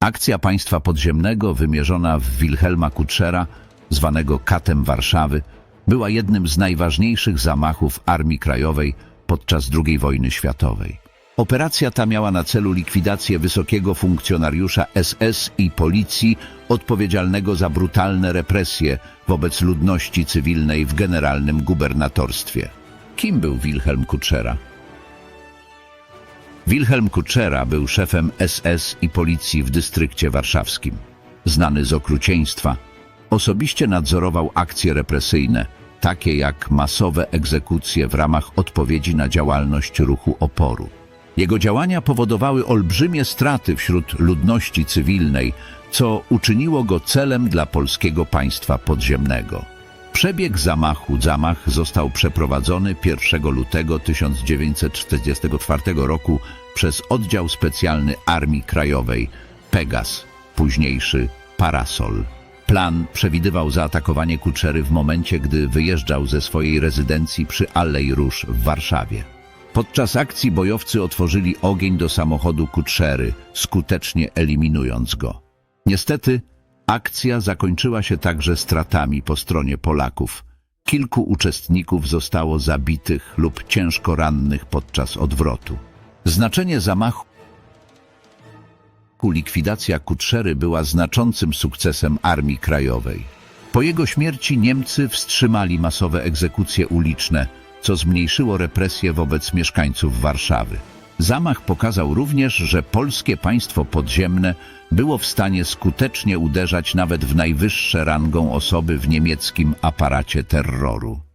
Akcja państwa podziemnego wymierzona w Wilhelma Kutschera, zwanego Katem Warszawy, była jednym z najważniejszych zamachów Armii Krajowej podczas II wojny światowej. Operacja ta miała na celu likwidację wysokiego funkcjonariusza SS i policji odpowiedzialnego za brutalne represje wobec ludności cywilnej w generalnym gubernatorstwie. Kim był Wilhelm Kutschera? Wilhelm Kutschera był szefem SS i policji w dystrykcie warszawskim. Znany z okrucieństwa, osobiście nadzorował akcje represyjne, takie jak masowe egzekucje w ramach odpowiedzi na działalność ruchu oporu. Jego działania powodowały olbrzymie straty wśród ludności cywilnej, co uczyniło go celem dla polskiego państwa podziemnego. Przebieg zamachu zamach został przeprowadzony 1 lutego 1944 roku przez oddział specjalny Armii Krajowej Pegas, późniejszy Parasol. Plan przewidywał zaatakowanie Kuczery w momencie, gdy wyjeżdżał ze swojej rezydencji przy Alei Róż w Warszawie. Podczas akcji bojowcy otworzyli ogień do samochodu Kutrzery, skutecznie eliminując go. Niestety, akcja zakończyła się także stratami po stronie Polaków. Kilku uczestników zostało zabitych lub ciężko rannych podczas odwrotu. Znaczenie zamachu likwidacja Kutrzery była znaczącym sukcesem Armii Krajowej. Po jego śmierci Niemcy wstrzymali masowe egzekucje uliczne, co zmniejszyło represje wobec mieszkańców Warszawy. Zamach pokazał również, że polskie państwo podziemne było w stanie skutecznie uderzać nawet w najwyższe rangą osoby w niemieckim aparacie terroru.